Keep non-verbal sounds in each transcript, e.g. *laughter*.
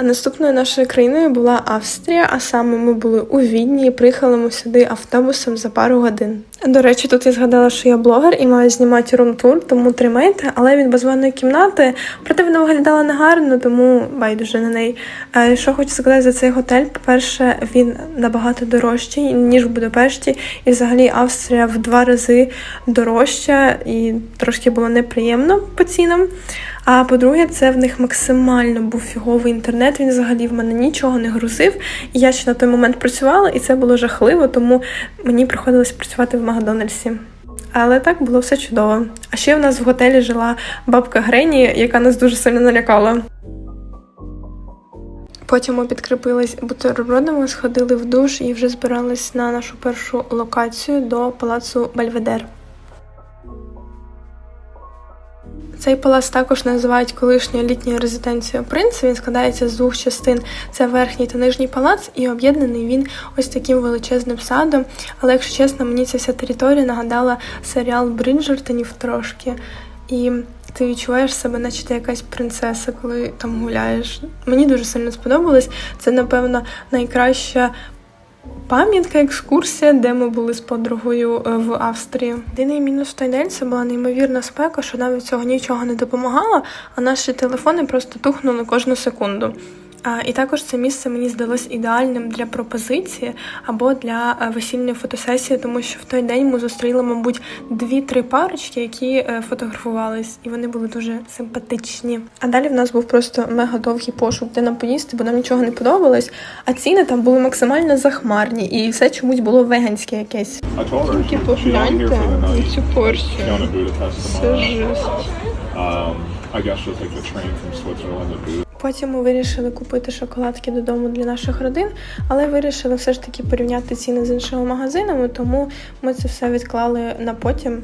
А наступною нашою країною була Австрія, а саме ми були у Відні і приїхали ми сюди автобусом за пару годин. До речі, тут я згадала, що я блогер і маю знімати рум-тур, тому тримайте, але він без ванної кімнати. Проте вона виглядала негарно, тому байдуже на неї. Е, Що хочу сказати за цей готель? По-перше, він набагато дорожчий, ніж в Будапешті, і взагалі Австрія в два рази дорожча, і трошки було неприємно по цінам. А по-друге, це в них максимально був фіговий інтернет. Він взагалі в мене нічого не грузив. І я ще на той момент працювала, і це було жахливо, тому мені приходилось працювати в Макдональдсі. Але так було все чудово. А ще в нас в готелі жила бабка Грені, яка нас дуже сильно налякала. Потім ми підкріпились бутербродами, сходили в душ і вже збирались на нашу першу локацію до палацу Бельведер. Цей палац також називають колишньою літньою резиденцією принца. Він складається з двох частин: це верхній та нижній палац, і об'єднаний він ось таким величезним садом. Але якщо чесно, мені ця вся територія нагадала серіал Бриджертонів трошки. І ти відчуваєш себе, наче ти якась принцеса, коли там гуляєш. Мені дуже сильно сподобалось. Це, напевно, найкраща пам'ятка, екскурсія, де ми були з подругою е, в Австрії. Єдиний мінус той день це була неймовірна спека, що навіть цього нічого не допомагало, а наші телефони просто тухнули кожну секунду. І також це місце мені здалось ідеальним для пропозиції або для е, весільної фотосесії, тому що в той день ми зустріли, мабуть, дві-три парочки, які е, фотографувались, і вони були дуже симпатичні. А далі в нас був просто мега довгий пошук, де нам поїсти, бо нам нічого не подобалось. А ціни там були максимально захмарні, і все чомусь було веганське якесь. Тільки погляньте на цю порцію. Це жесть. Um, I guess she'll take the train from Switzerland to Budapest. Потім ми вирішили купити шоколадки додому для наших родин, але вирішили все ж таки порівняти ціни з іншими магазинами, тому ми це все відклали на потім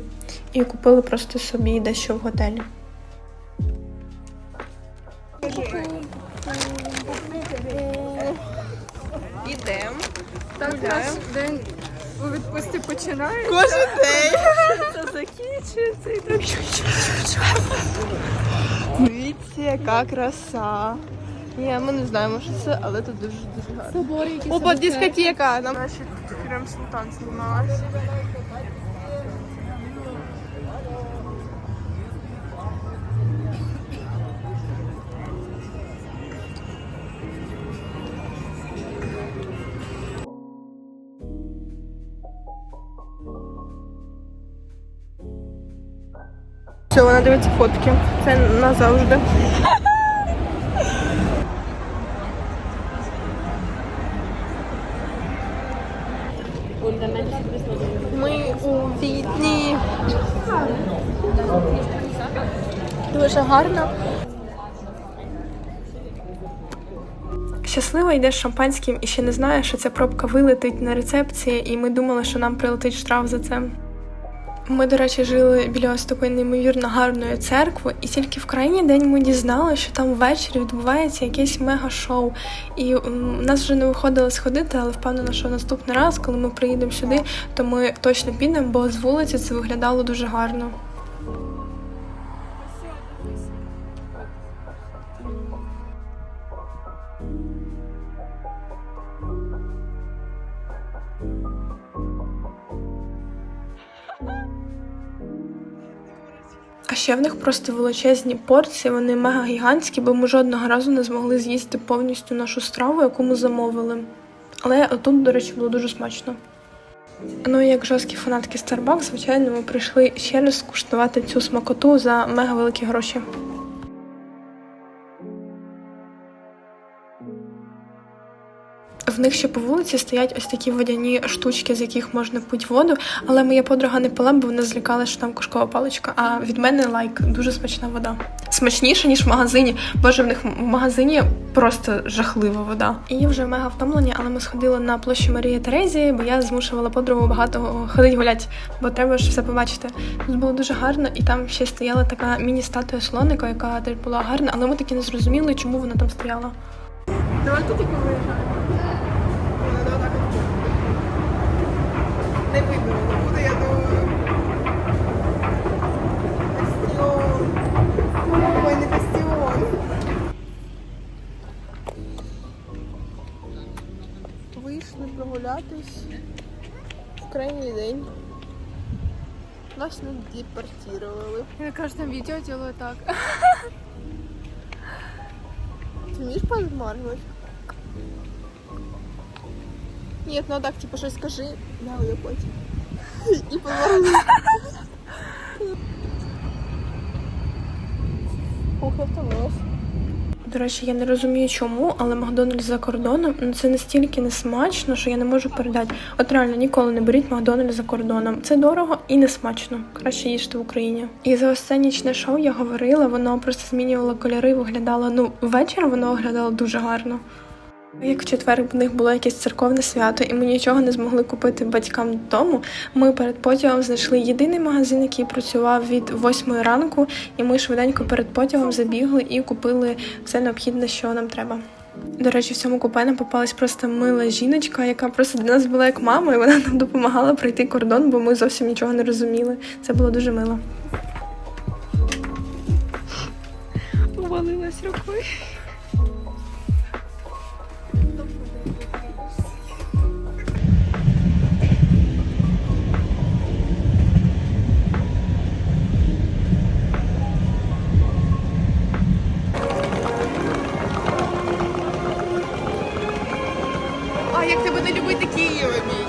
і купили просто собі дещо в готелі. Ідемо. Так наш день у відпустці починається. Кожен день. Це закінчується і так. Дивіться, яка краса. Ні, ми не знаємо, що це, але тут дуже дуже гарно. Собор якийсь. Опа, дискотека. Нам Наші прям султан знімалась. Все, вона дивиться фотки. Це назавжди. Ми у Відні. Дуже гарно. Щаслива йде з шампанським і ще не знає, що ця пробка вилетить на рецепції, і ми думали, що нам прилетить штраф за це. Ми, до речі, жили біля ось такої неймовірно гарної церкви, і тільки в крайній день ми дізналися, що там ввечері відбувається якесь мега-шоу. І м, нас вже не виходило сходити, але впевнена, що наступний раз, коли ми приїдемо сюди, то ми точно підемо, бо з вулиці це виглядало дуже гарно. А ще в них просто величезні порції, вони мега гігантські, бо ми жодного разу не змогли з'їсти повністю нашу страву, яку ми замовили. Але тут, до речі, було дуже смачно. Ну і як жорсткі фанатки Starbucks, звичайно, ми прийшли ще раз скуштувати цю смакоту за мега великі гроші. В них ще по вулиці стоять ось такі водяні штучки, з яких можна пити воду. Але моя подруга не пила, бо вона злякалася, що там кошкова паличка. А від мене лайк, дуже смачна вода. Смачніше, ніж в магазині. Боже, в них в магазині просто жахлива вода. І вже мега втомлені, але ми сходили на площу Марії Терезії, бо я змушувала подругу багато ходити гуляти, бо треба ж все побачити. Тут було дуже гарно, і там ще стояла така міні-статуя слоника, яка теж була гарна, але ми таки не зрозуміли, чому вона там стояла. Давайте тільки виїжджаємо. не видно буде, я думаю. Бастіон. Ой, не бастіон. Вийшли прогулятись крайній день. Нас не депортували. Я кажу, там відео делаю так. Ти вмієш подмаргувати? Нет, ну так, типа, что скажи. Котик. *laughs* И подмаргивай. Ох. До речі, я не розумію чому, але Макдональдс за кордоном ну це настільки не смачно, що я не можу передати. От реально ніколи не беріть Макдональдс за кордоном. Це дорого і не смачно. Краще їжте в Україні. І за нічне шоу я говорила, воно просто змінювало кольори, виглядало. Ну, ввечері воно виглядало дуже гарно. Як в четвер в них було якесь церковне свято, і ми нічого не змогли купити батькам додому. Ми перед потягом знайшли єдиний магазин, який працював від 8 ранку, і ми швиденько перед потягом забігли і купили все необхідне, що нам треба. До речі, в цьому купе нам попалась просто мила жіночка, яка просто для нас була як мама, і вона нам допомагала пройти кордон, бо ми зовсім нічого не розуміли. Це було дуже мило. Увалилась рукой. Не любити Києва, мій?